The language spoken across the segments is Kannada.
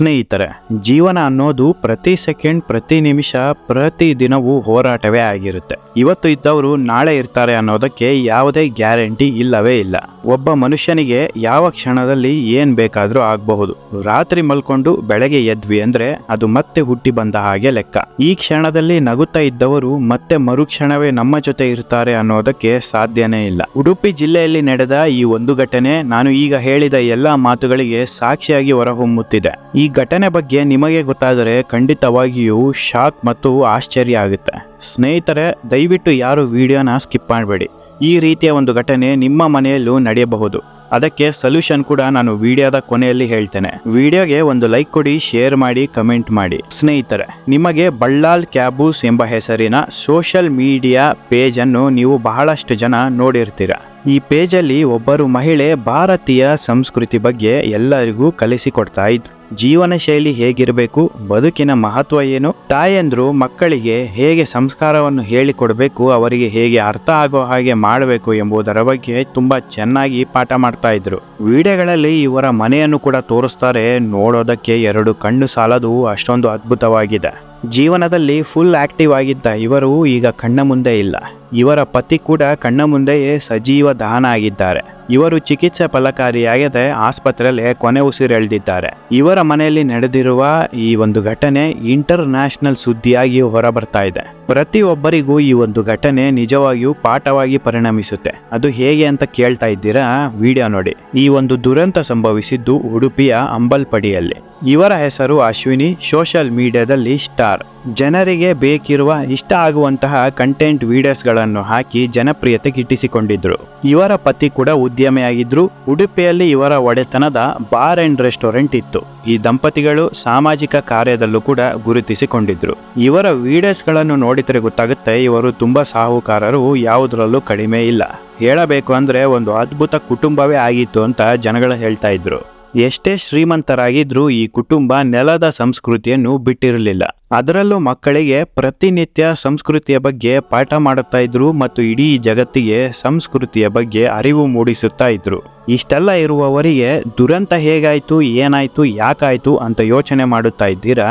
ಸ್ನೇಹಿತರೆ, ಜೀವನ ಅನ್ನೋದು ಪ್ರತಿ ಸೆಕೆಂಡ್, ಪ್ರತಿ ನಿಮಿಷ, ಪ್ರತಿ ದಿನವೂ ಹೋರಾಟವೇ ಆಗಿರುತ್ತೆ. ಇವತ್ತು ಇದ್ದವರು ನಾಳೆ ಇರ್ತಾರೆ ಅನ್ನೋದಕ್ಕೆ ಯಾವುದೇ ಗ್ಯಾರಂಟಿ ಇಲ್ಲವೇ ಇಲ್ಲ. ಒಬ್ಬ ಮನುಷ್ಯನಿಗೆ ಯಾವ ಕ್ಷಣದಲ್ಲಿ ಏನ್ ಬೇಕಾದ್ರೂ ಆಗಬಹುದು. ರಾತ್ರಿ ಮಲ್ಕೊಂಡು ಬೆಳಗ್ಗೆ ಎದ್ವಿ ಅಂದ್ರೆ ಅದು ಮತ್ತೆ ಹುಟ್ಟಿ ಬಂದ ಹಾಗೆ ಲೆಕ್ಕ. ಈ ಕ್ಷಣದಲ್ಲಿ ನಗುತ್ತಾ ಇದ್ದವರು ಮತ್ತೆ ಮರುಕ್ಷಣವೇ ನಮ್ಮ ಜೊತೆ ಇರ್ತಾರೆ ಅನ್ನೋದಕ್ಕೆ ಸಾಧ್ಯನೇ ಇಲ್ಲ. ಉಡುಪಿ ಜಿಲ್ಲೆಯಲ್ಲಿ ನಡೆದ ಈ ಒಂದು ಘಟನೆ ನಾನು ಈಗ ಹೇಳಿದ ಎಲ್ಲಾ ಮಾತುಗಳಿಗೆ ಸಾಕ್ಷಿಯಾಗಿ ಹೊರಹೊಮ್ಮುತ್ತಿದೆ. ಈ ಘಟನೆ ಬಗ್ಗೆ ನಿಮಗೆ ಗೊತ್ತಾದರೆ ಖಂಡಿತವಾಗಿಯೂ ಶಾಕ್ ಮತ್ತು ಆಶ್ಚರ್ಯ ಆಗುತ್ತೆ. ಸ್ನೇಹಿತರೆ, ದಯವಿಟ್ಟು ಯಾರು ವಿಡಿಯೋನ ಸ್ಕಿಪ್ ಮಾಡಬೇಡಿ. ಈ ರೀತಿಯ ಒಂದು ಘಟನೆ ನಿಮ್ಮ ಮನೆಯಲ್ಲೂ ನಡೆಯಬಹುದು. ಅದಕ್ಕೆ ಸೊಲ್ಯೂಷನ್ ಕೂಡ ನಾನು ವಿಡಿಯೋದ ಕೊನೆಯಲ್ಲಿ ಹೇಳ್ತೇನೆ. ವಿಡಿಯೋಗೆ ಒಂದು ಲೈಕ್ ಕೊಡಿ, ಶೇರ್ ಮಾಡಿ, ಕಮೆಂಟ್ ಮಾಡಿ. ಸ್ನೇಹಿತರೆ, ನಿಮಗೆ ಬಳ್ಳಾಲ್ ಕ್ಯಾಬೂಸ್ ಎಂಬ ಹೆಸರಿನ ಸೋಷಿಯಲ್ ಮೀಡಿಯಾ ಪೇಜ್ ಅನ್ನು ನೀವು ಬಹಳಷ್ಟು ಜನ ನೋಡಿರ್ತೀರ. ಈ ಪೇಜಲ್ಲಿ ಒಬ್ಬರು ಮಹಿಳೆ ಭಾರತೀಯ ಸಂಸ್ಕೃತಿ ಬಗ್ಗೆ ಎಲ್ಲರಿಗೂ ಕಲಿಸಿಕೊಡ್ತಾ ಇದ್ರು ಜೀವನ ಶೈಲಿ ಹೇಗಿರಬೇಕು, ಬದುಕಿನ ಮಹತ್ವ ಏನು, ತಾಯಂದ್ರು ಮಕ್ಕಳಿಗೆ ಹೇಗೆ ಸಂಸ್ಕಾರವನ್ನು ಹೇಳಿಕೊಡಬೇಕು, ಅವರಿಗೆ ಹೇಗೆ ಅರ್ಥ ಆಗೋ ಹಾಗೆ ಮಾಡಬೇಕು ಎಂಬುದರ ಬಗ್ಗೆ ತುಂಬಾ ಚೆನ್ನಾಗಿ ಪಾಠ ಮಾಡ್ತಾ ಇದ್ರು. ವಿಡಿಯೋಗಳಲ್ಲಿ ಇವರ ಮನೆಯನ್ನು ಕೂಡ ತೋರಿಸ್ತಾರೆ, ನೋಡೋದಕ್ಕೆ ಎರಡು ಕಣ್ಣು ಸಾಲದು ಅಷ್ಟೊಂದು ಅದ್ಭುತವಾಗಿದೆ. ಜೀವನದಲ್ಲಿ ಫುಲ್ ಆಕ್ಟಿವ್ ಆಗಿದ್ದ ಇವರು ಈಗ ಕಣ್ಣ ಮುಂದೆ ಇಲ್ಲ. ಇವರ ಪತಿ ಕೂಡ ಕಣ್ಣ ಮುಂದೆಯೇ ಸಜೀವ ದಹನ ಆಗಿದ್ದಾರೆ ಇವರು ಚಿಕಿತ್ಸೆ ಫಲಕಾರಿಯಾಗದೆ ಆಸ್ಪತ್ರೆಯಲ್ಲಿ ಕೊನೆ ಉಸಿರೆಳೆದಿದ್ದಾರೆ. ಇವರ ಮನೆಯಲ್ಲಿ ನಡೆದಿರುವ ಈ ಒಂದು ಘಟನೆ ಇಂಟರ್ ನ್ಯಾಷನಲ್ ಸುದ್ದಿಯಾಗಿ ಹೊರಬರ್ತಾ ಇದೆ. ಪ್ರತಿಯೊಬ್ಬರಿಗೂ ಈ ಒಂದು ಘಟನೆ ನಿಜವಾಗಿಯೂ ಪಾಠವಾಗಿ ಪರಿಣಮಿಸುತ್ತೆ. ಅದು ಹೇಗೆ ಅಂತ ಕೇಳ್ತಾ ಇದ್ದೀರಾ? ವಿಡಿಯೋ ನೋಡಿ. ಈ ಒಂದು ದುರಂತ ಸಂಭವಿಸಿದ್ದು ಉಡುಪಿಯ ಅಂಬಲ್ಪಡಿಯಲ್ಲಿ. ಇವರ ಹೆಸರು ಅಶ್ವಿನಿ, ಸೋಷಿಯಲ್ ಮೀಡಿಯಾದಲ್ಲಿ ಸ್ಟಾರ್. ಜನರಿಗೆ ಬೇಕಿರುವ ಇಷ್ಟ ಆಗುವಂತಹ ಕಂಟೆಂಟ್ ವಿಡಿಯೋಸ್ಗಳನ್ನು ಹಾಕಿ ಜನಪ್ರಿಯತೆ ಗಿಟ್ಟಿಸಿಕೊಂಡಿದ್ದರು ಇವರ ಪತಿ ಕೂಡ ಉದ್ಯಮಿಯಾಗಿದ್ದರು ಉಡುಪಿಯಲ್ಲಿ ಇವರ ಒಡೆತನದ ಬಾರ್ ಅಂಡ್ ರೆಸ್ಟೋರೆಂಟ್ ಇತ್ತು. ಈ ದಂಪತಿಗಳು ಸಾಮಾಜಿಕ ಕಾರ್ಯದಲ್ಲೂ ಕೂಡ ಗುರುತಿಸಿಕೊಂಡಿದ್ರು. ಇವರ ವಿಡಿಯೋಸ್ಗಳನ್ನು ನೋಡಿದರೆ ಗೊತ್ತಾಗುತ್ತೆ ಇವರು ತುಂಬಾ ಸಾಹುಕಾರರು, ಯಾವುದರಲ್ಲೂ ಕಡಿಮೆ ಇಲ್ಲ. ಹೇಳಬೇಕು ಅಂದ್ರೆ ಒಂದು ಅದ್ಭುತ ಕುಟುಂಬವೇ ಆಗಿತ್ತು ಅಂತ ಜನಗಳು ಹೇಳ್ತಾ ಇದ್ರು. ಎಷ್ಟೇ ಶ್ರೀಮಂತರಾಗಿದ್ರೂ ಈ ಕುಟುಂಬ ನೆಲದ ಸಂಸ್ಕೃತಿಯನ್ನು ಬಿಟ್ಟಿರಲಿಲ್ಲ. ಅದರಲ್ಲೂ ಮಕ್ಕಳಿಗೆ ಪ್ರತಿನಿತ್ಯ ಸಂಸ್ಕೃತಿಯ ಬಗ್ಗೆ ಪಾಠ ಮಾಡುತ್ತಾ ಇದ್ರು ಮತ್ತು ಇಡೀ ಜಗತ್ತಿಗೆ ಸಂಸ್ಕೃತಿಯ ಬಗ್ಗೆ ಅರಿವು ಮೂಡಿಸುತ್ತಾ ಇದ್ರು. ಇಷ್ಟೆಲ್ಲ ಇರುವವರಿಗೆ ದುರಂತ ಹೇಗಾಯ್ತು, ಏನಾಯ್ತು, ಯಾಕಾಯ್ತು ಅಂತ ಯೋಚನೆ ಮಾಡುತ್ತಾ ಇದ್ದೀರಾ?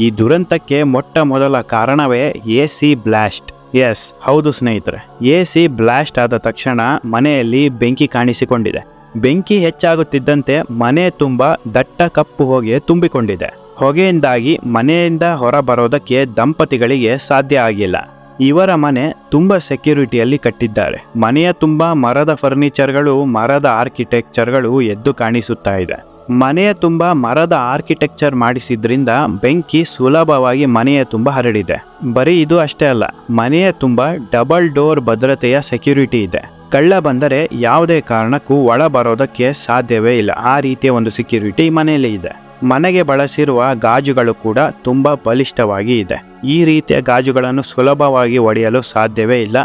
ಈ ದುರಂತಕ್ಕೆ ಮೊಟ್ಟ ಮೊದಲ ಕಾರಣವೇ ಎ ಸಿ ಬ್ಲಾಸ್ಟ್. ಎಸ್, ಹೌದು ಸ್ನೇಹಿತರೆ, ಎ ಸಿ ಬ್ಲಾಸ್ಟ್ ಆದ ತಕ್ಷಣ ಮನೆಯಲ್ಲಿ ಬೆಂಕಿ ಕಾಣಿಸಿಕೊಂಡಿದೆ. ಬೆಂಕಿ ಹೆಚ್ಚಾಗುತ್ತಿದ್ದಂತೆ ಮನೆ ತುಂಬ ದಟ್ಟ ಕಪ್ಪು ಹೊಗೆ ತುಂಬಿಕೊಂಡಿದೆ. ಹೊಗೆಯಿಂದಾಗಿ ಮನೆಯಿಂದ ಹೊರ ಬರೋದಕ್ಕೆ ದಂಪತಿಗಳಿಗೆ ಸಾಧ್ಯ ಆಗಿಲ್ಲ. ಇವರ ಮನೆ ತುಂಬ ಸೆಕ್ಯೂರಿಟಿಯಲ್ಲಿ ಕಟ್ಟಿದ್ದಾರೆ. ಮನೆಯ ತುಂಬ ಮರದ ಫರ್ನಿಚರ್ಗಳು, ಮರದ ಆರ್ಕಿಟೆಕ್ಚರ್ಗಳು ಎದ್ದು ಕಾಣಿಸುತ್ತಾ ಇದೆ. ಮನೆಯ ತುಂಬ ಮರದ ಆರ್ಕಿಟೆಕ್ಚರ್ ಮಾಡಿಸಿದ್ರಿಂದ ಬೆಂಕಿ ಸುಲಭವಾಗಿ ಮನೆಯ ತುಂಬ ಹರಡಿದೆ. ಬರೀ ಇದು ಅಷ್ಟೇ ಅಲ್ಲ, ಮನೆಯ ತುಂಬ ಡಬಲ್ ಡೋರ್ ಭದ್ರತೆಯ ಸೆಕ್ಯೂರಿಟಿ ಇದೆ. ಕಳ್ಳ ಬಂದರೆ ಯಾವುದೇ ಕಾರಣಕ್ಕೂ ಒಳ ಬರೋದಕ್ಕೆ ಸಾಧ್ಯವೇ ಇಲ್ಲ. ಆ ರೀತಿಯ ಒಂದು ಸೆಕ್ಯೂರಿಟಿ ಮನೆಯಲ್ಲಿ ಇದೆ. ಮನೆಗೆ ಬಳಸಿರುವ ಗಾಜುಗಳು ಕೂಡ ತುಂಬ ಬಲಿಷ್ಠವಾಗಿ ಇದೆ. ಈ ರೀತಿಯ ಗಾಜುಗಳನ್ನು ಸುಲಭವಾಗಿ ಒಡೆಯಲು ಸಾಧ್ಯವೇ ಇಲ್ಲ.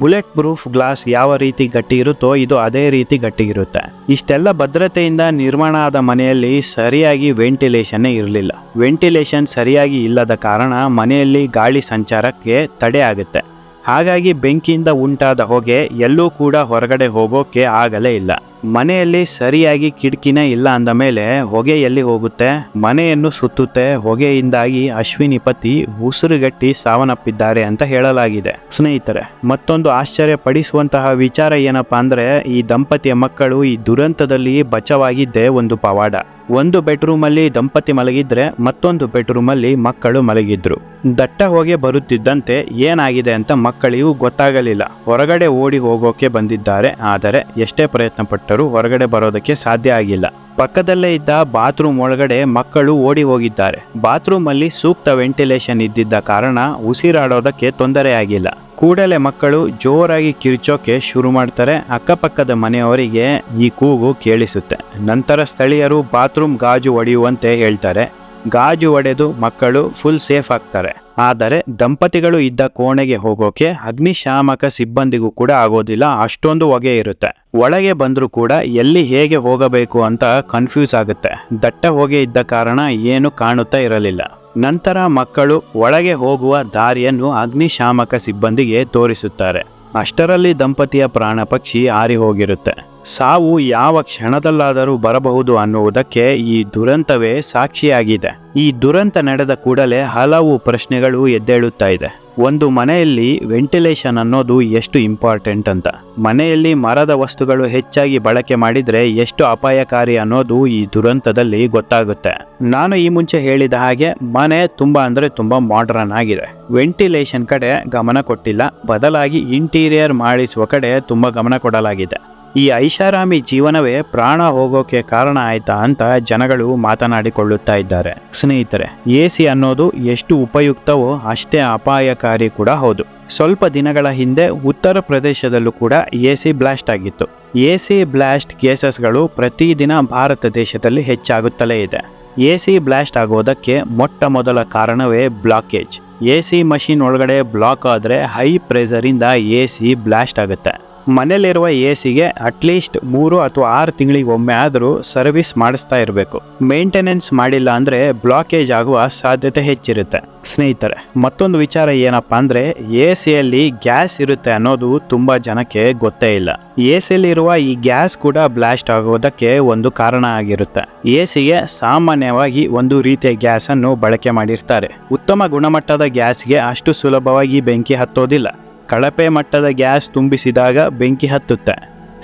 ಬುಲೆಟ್ ಪ್ರೂಫ್ ಗ್ಲಾಸ್ ಯಾವ ರೀತಿ ಗಟ್ಟಿ ಇರುತ್ತೋ ಇದು ಅದೇ ರೀತಿ ಗಟ್ಟಿ ಇರುತ್ತೆ. ಇಷ್ಟೆಲ್ಲ ಭದ್ರತೆಯಿಂದ ನಿರ್ಮಾಣ ಆದ ಮನೆಯಲ್ಲಿ ಸರಿಯಾಗಿ ವೆಂಟಿಲೇಷನ್ನೇ ಇರಲಿಲ್ಲ. ವೆಂಟಿಲೇಷನ್ ಸರಿಯಾಗಿ ಇಲ್ಲದ ಕಾರಣ ಮನೆಯಲ್ಲಿ ಗಾಳಿ ಸಂಚಾರಕ್ಕೆ ತಡೆ ಆಗುತ್ತೆ. ಹಾಗಾಗಿ ಬೆಂಕಿಯಿಂದ ಉಂಟಾದ ಹೊಗೆ ಎಲ್ಲೂ ಕೂಡ ಹೊರಗಡೆ ಹೋಗೋಕೆ ಆಗಲೇ ಇಲ್ಲ. ಮನೆಯಲ್ಲಿ ಸರಿಯಾಗಿ ಕಿಟಕಿನೇ ಇಲ್ಲ ಅಂದ ಮೇಲೆ ಹೊಗೆ ಎಲ್ಲಿ ಹೋಗುತ್ತೆ? ಮನೆಯನ್ನು ಸುತ್ತುತ್ತೆ, ಹೊಗೆಯಿಂದಾಗಿ ಅಶ್ವಿನಿ ಪತಿ ಉಸಿರುಗಟ್ಟಿ ಸಾವನ್ನಪ್ಪಿದ್ದಾರೆ ಅಂತ ಹೇಳಲಾಗಿದೆ. ಸ್ನೇಹಿತರೆ, ಮತ್ತೊಂದು ಆಶ್ಚರ್ಯ ಪಡಿಸುವಂತಹ ವಿಚಾರ ಏನಪ್ಪಾ ಅಂದ್ರೆ ಈ ದಂಪತಿಯ ಮಕ್ಕಳು ಈ ದುರಂತದಲ್ಲಿ ಬಚಾವಾಗಿದ್ದೇ ಒಂದು ಪವಾಡ. ಒಂದು ಬೆಡ್ರೂಮಲ್ಲಿ ದಂಪತಿ ಮಲಗಿದ್ರೆ ಮತ್ತೊಂದು ಬೆಡ್ರೂಮಲ್ಲಿ ಮಕ್ಕಳು ಮಲಗಿದ್ರು. ದಟ್ಟ ಹೋಗಿ ಬರುತ್ತಿದ್ದಂತೆ ಏನಾಗಿದೆ ಅಂತ ಮಕ್ಕಳಿಗೂ ಗೊತ್ತಾಗಲಿಲ್ಲ. ಹೊರಗಡೆ ಓಡಿ ಹೋಗೋಕೆ ಬಂದಿದ್ದಾರೆ, ಆದರೆ ಎಷ್ಟೇ ಪ್ರಯತ್ನ ಪಟ್ಟರೂ ಹೊರಗಡೆ ಬರೋದಕ್ಕೆ ಸಾಧ್ಯ ಆಗಿಲ್ಲ. ಪಕ್ಕದಲ್ಲೇ ಇದ್ದ ಬಾತ್ರೂಮ್ ಒಳಗಡೆ ಮಕ್ಕಳು ಓಡಿ ಹೋಗಿದ್ದಾರೆ. ಬಾತ್ರೂಮ್ ಅಲ್ಲಿ ಸೂಕ್ತ ವೆಂಟಿಲೇಷನ್ ಇದ್ದಿದ್ದ ಕಾರಣ ಉಸಿರಾಡೋದಕ್ಕೆ ತೊಂದರೆ ಆಗಿಲ್ಲ. ಕೂಡಲೇ ಮಕ್ಕಳು ಜೋರಾಗಿ ಕಿರ್ಚೋಕೆ ಶುರು ಮಾಡ್ತಾರೆ. ಅಕ್ಕಪಕ್ಕದ ಮನೆಯವರಿಗೆ ಈ ಕೂಗು ಕೇಳಿಸುತ್ತೆ. ನಂತರ ಸ್ಥಳೀಯರು ಬಾತ್ರೂಮ್ ಗಾಜು ಒಡೆಯುವಂತೆ ಹೇಳ್ತಾರೆ. ಗಾಜು ಒಡೆದು ಮಕ್ಕಳು ಫುಲ್ ಸೇಫ್ ಆಗ್ತಾರೆ. ಆದರೆ ದಂಪತಿಗಳು ಇದ್ದ ಕೋಣೆಗೆ ಹೋಗೋಕೆ ಅಗ್ನಿಶಾಮಕ ಸಿಬ್ಬಂದಿಗೂ ಕೂಡ ಆಗೋದಿಲ್ಲ, ಅಷ್ಟೊಂದು ಹೊಗೆ ಇರುತ್ತೆ. ಒಳಗೆ ಬಂದರೂ ಕೂಡ ಎಲ್ಲಿ ಹೇಗೆ ಹೋಗಬೇಕು ಅಂತ ಕನ್ಫ್ಯೂಸ್ ಆಗುತ್ತೆ. ದಟ್ಟ ಹೊಗೆ ಇದ್ದ ಕಾರಣ ಏನು ಕಾಣುತ್ತಾ ಇರಲಿಲ್ಲ. ನಂತರ ಮಕ್ಕಳು ಒಳಗೆ ಹೋಗುವ ದಾರಿಯನ್ನು ಅಗ್ನಿಶಾಮಕ ಸಿಬ್ಬಂದಿಗೆ ತೋರಿಸುತ್ತಾರೆ. ಅಷ್ಟರಲ್ಲಿ ದಂಪತಿಯ ಪ್ರಾಣ ಪಕ್ಷಿ ಹಾರಿ ಹೋಗಿರುತ್ತೆ ಸಾವು ಯಾವ ಕ್ಷಣದಲ್ಲಾದರೂ ಬರಬಹುದು ಅನ್ನುವುದಕ್ಕೆ ಈ ದುರಂತವೇ ಸಾಕ್ಷಿಯಾಗಿದೆ. ಈ ದುರಂತ ನಡೆದ ಕೂಡಲೇ ಹಲವು ಪ್ರಶ್ನೆಗಳು ಎದ್ದೇಳುತ್ತಾ ಇದೆ. ಒಂದು ಮನೆಯಲ್ಲಿ ವೆಂಟಿಲೇಷನ್ ಅನ್ನೋದು ಎಷ್ಟು ಇಂಪಾರ್ಟೆಂಟ್ ಅಂತ. ಮನೆಯಲ್ಲಿ ಮರದ ವಸ್ತುಗಳು ಹೆಚ್ಚಾಗಿ ಬಳಕೆ ಮಾಡಿದ್ರೆ ಎಷ್ಟು ಅಪಾಯಕಾರಿ ಅನ್ನೋದು ಈ ದುರಂತದಲ್ಲಿ ಗೊತ್ತಾಗುತ್ತೆ. ನಾನು ಈ ಮುಂಚೆ ಹೇಳಿದ ಹಾಗೆ ಮನೆ ತುಂಬಾ ಅಂದ್ರೆ ತುಂಬಾ ಮಾಡ್ರನ್ ಆಗಿದೆ. ವೆಂಟಿಲೇಷನ್ ಕಡೆ ಗಮನ ಕೊಟ್ಟಿಲ್ಲ. ಬದಲಾಗಿ ಇಂಟೀರಿಯರ್ ಮಾಡಿಸುವ ಕಡೆ ತುಂಬಾ ಗಮನ ಕೊಡಲಾಗಿದೆ. ಈ ಐಷಾರಾಮಿ ಜೀವನವೇ ಪ್ರಾಣ ಹೋಗೋಕೆ ಕಾರಣ ಆಯ್ತಾ ಅಂತ ಜನಗಳು ಮಾತನಾಡಿಕೊಳ್ಳುತ್ತಾ ಇದ್ದಾರೆ. ಸ್ನೇಹಿತರೆ ಎ ಸಿ ಅನ್ನೋದು ಎಷ್ಟು ಉಪಯುಕ್ತವೋ ಅಷ್ಟೇ ಅಪಾಯಕಾರಿ ಕೂಡ ಹೌದು. ಸ್ವಲ್ಪ ದಿನಗಳ ಹಿಂದೆ ಉತ್ತರ ಪ್ರದೇಶದಲ್ಲೂ ಕೂಡ ಎ ಸಿ ಬ್ಲಾಸ್ಟ್ ಆಗಿತ್ತು. ಎ ಸಿ ಬ್ಲಾಸ್ಟ್ ಕೇಸಸ್ಗಳು ಪ್ರತಿದಿನ ಭಾರತ ದೇಶದಲ್ಲಿ ಹೆಚ್ಚಾಗುತ್ತಲೇ ಇದೆ. ಎ ಸಿ ಬ್ಲಾಸ್ಟ್ ಆಗೋದಕ್ಕೆ ಮೊಟ್ಟ ಮೊದಲ ಕಾರಣವೇ ಬ್ಲಾಕೇಜ್ ಎ ಸಿ ಮಷಿನ್ ಒಳಗಡೆ ಬ್ಲಾಕ್ ಆದರೆ ಹೈ ಪ್ರೆಸರಿಂದ ಎ ಸಿ ಬ್ಲಾಸ್ಟ್ ಆಗುತ್ತೆ. ಮನೇಲಿರುವ ಎ ಸಿಗೆ ಅಟ್ಲೀಸ್ಟ್ ಮೂರು ಅಥವಾ ಆರು ತಿಂಗಳಿಗೆ ಒಮ್ಮೆ ಆದರೂ ಸರ್ವಿಸ್ ಮಾಡಿಸ್ತಾ ಇರಬೇಕು. ಮೇಂಟೆನೆನ್ಸ್ ಮಾಡಿಲ್ಲ ಅಂದರೆ ಬ್ಲಾಕೇಜ್ ಆಗುವ ಸಾಧ್ಯತೆ ಹೆಚ್ಚಿರುತ್ತೆ. ಸ್ನೇಹಿತರೆ, ಮತ್ತೊಂದು ವಿಚಾರ ಏನಪ್ಪಾ ಅಂದರೆ ಎ ಸಿಯಲ್ಲಿ ಗ್ಯಾಸ್ ಇರುತ್ತೆ ಅನ್ನೋದು ತುಂಬ ಜನಕ್ಕೆ ಗೊತ್ತೇ ಇಲ್ಲ. ಎ ಸಿಯಲ್ಲಿರುವ ಈ ಗ್ಯಾಸ್ ಕೂಡ ಬ್ಲಾಸ್ಟ್ ಆಗೋದಕ್ಕೆ ಒಂದು ಕಾರಣ ಆಗಿರುತ್ತೆ. ಎ ಸಿಗೆ ಸಾಮಾನ್ಯವಾಗಿ ಒಂದು ರೀತಿಯ ಗ್ಯಾಸನ್ನು ಬಳಕೆ ಮಾಡಿರ್ತಾರೆ. ಉತ್ತಮ ಗುಣಮಟ್ಟದ ಗ್ಯಾಸ್ಗೆ ಅಷ್ಟು ಸುಲಭವಾಗಿ ಬೆಂಕಿ ಹತ್ತೋದಿಲ್ಲ. ಕಳಪೆ ಮಟ್ಟದ ಗ್ಯಾಸ್ ತುಂಬಿಸಿದಾಗ ಬೆಂಕಿ ಹತ್ತುತ್ತೆ.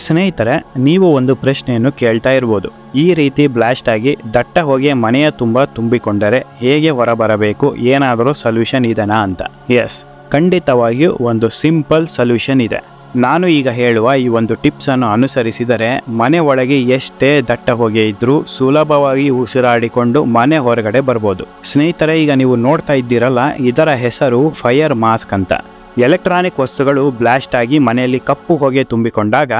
ಸ್ನೇಹಿತರೆ, ನೀವು ಒಂದು ಪ್ರಶ್ನೆಯನ್ನು ಕೇಳ್ತಾ ಇರ್ಬೋದು. ಈ ರೀತಿ ಬ್ಲಾಸ್ಟ್ ಆಗಿ ದಟ್ಟ ಹೊಗೆ ಮನೆಯ ತುಂಬ ತುಂಬಿಕೊಂಡರೆ ಹೇಗೆ ಹೊರಬರಬೇಕು? ಏನಾದರೂ ಸೊಲ್ಯೂಷನ್ ಇದೆನಾ ಅಂತ? ಎಸ್, ಖಂಡಿತವಾಗಿಯೂ ಒಂದು ಸಿಂಪಲ್ ಸೊಲ್ಯೂಷನ್ ಇದೆ. ನಾನು ಈಗ ಹೇಳುವ ಈ ಒಂದು ಟಿಪ್ಸ್ ಅನ್ನು ಅನುಸರಿಸಿದರೆ ಮನೆ ಒಳಗೆ ಎಷ್ಟೇ ದಟ್ಟ ಹೊಗೆ ಇದ್ದರೂ ಸುಲಭವಾಗಿ ಉಸಿರಾಡಿಕೊಂಡು ಮನೆ ಹೊರಗಡೆ ಬರ್ಬೋದು. ಸ್ನೇಹಿತರೆ, ಈಗ ನೀವು ನೋಡ್ತಾ ಇದ್ದೀರಲ್ಲ, ಇದರ ಹೆಸರು ಫೈರ್ ಮಾಸ್ಕ್ ಅಂತ. ಎಲೆಕ್ಟ್ರಾನಿಕ್ ವಸ್ತುಗಳು ಬ್ಲಾಸ್ಟ್ ಆಗಿ ಮನೆಯಲ್ಲಿ ಕಪ್ಪು ಹೊಗೆ ತುಂಬಿಕೊಂಡಾಗ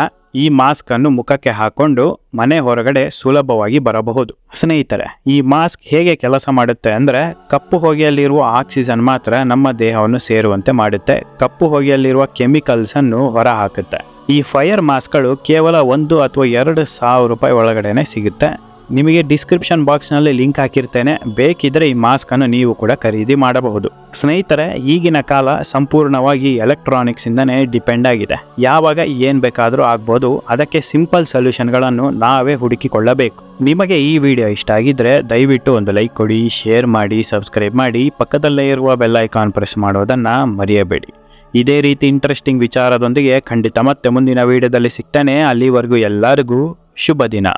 ಈ ಮಾಸ್ಕ್ ಅನ್ನು ಮುಖಕ್ಕೆ ಹಾಕೊಂಡು ಮನೆ ಹೊರಗಡೆ ಸುಲಭವಾಗಿ ಬರಬಹುದು. ಸ್ನೇಹಿತರೆ, ಈ ಮಾಸ್ಕ್ ಹೇಗೆ ಕೆಲಸ ಮಾಡುತ್ತೆ ಅಂದ್ರೆ ಕಪ್ಪು ಹೊಗೆಯಲ್ಲಿರುವ ಆಕ್ಸಿಜನ್ ಮಾತ್ರ ನಮ್ಮ ದೇಹವನ್ನು ಸೇರುವಂತೆ ಮಾಡುತ್ತೆ. ಕಪ್ಪು ಹೊಗೆಯಲ್ಲಿರುವ ಕೆಮಿಕಲ್ಸ್ ಅನ್ನು ಹೊರ ಹಾಕುತ್ತೆ ಈ ಫೈರ್ ಮಾಸ್ಕ್ಗಳು ಕೇವಲ ಒಂದು ಅಥವಾ ಎರಡು ಸಾವಿರ ರೂಪಾಯಿ ಒಳಗಡೆನೆ ಸಿಗುತ್ತೆ. ನಿಮಗೆ ಡಿಸ್ಕ್ರಿಪ್ಷನ್ ಬಾಕ್ಸ್ನಲ್ಲಿ ಲಿಂಕ್ ಹಾಕಿರ್ತೇನೆ. ಬೇಕಿದ್ರೆ ಈ ಮಾಸ್ಕನ್ನು ನೀವು ಕೂಡ ಖರೀದಿ ಮಾಡಬಹುದು. ಸ್ನೇಹಿತರೆ, ಈಗಿನ ಕಾಲ ಸಂಪೂರ್ಣವಾಗಿ ಎಲೆಕ್ಟ್ರಾನಿಕ್ಸಿಂದನೇ ಡಿಪೆಂಡ್ ಆಗಿದೆ. ಯಾವಾಗ ಏನು ಬೇಕಾದರೂ ಆಗ್ಬೋದು. ಅದಕ್ಕೆ ಸಿಂಪಲ್ ಸೊಲ್ಯೂಷನ್ಗಳನ್ನು ನಾವೇ ಹುಡುಕಿಕೊಳ್ಳಬೇಕು. ನಿಮಗೆ ಈ ವಿಡಿಯೋ ಇಷ್ಟ ಆಗಿದ್ರೆ ದಯವಿಟ್ಟು ಒಂದು ಲೈಕ್ ಕೊಡಿ ಶೇರ್ ಮಾಡಿ ಸಬ್ಸ್ಕ್ರೈಬ್ ಮಾಡಿ. ಪಕ್ಕದಲ್ಲೇ ಇರುವ ಬೆಲ್ ಐಕಾನ್ ಪ್ರೆಸ್ ಮಾಡೋದನ್ನು ಮರೆಯಬೇಡಿ. ಇದೇ ರೀತಿ ಇಂಟ್ರೆಸ್ಟಿಂಗ್ ವಿಚಾರದೊಂದಿಗೆ ಖಂಡಿತ ಮತ್ತೆ ಮುಂದಿನ ವಿಡಿಯೋದಲ್ಲಿ ಸಿಗ್ತಾನೆ. ಅಲ್ಲಿವರೆಗೂ ಎಲ್ಲರಿಗೂ ಶುಭ ದಿನ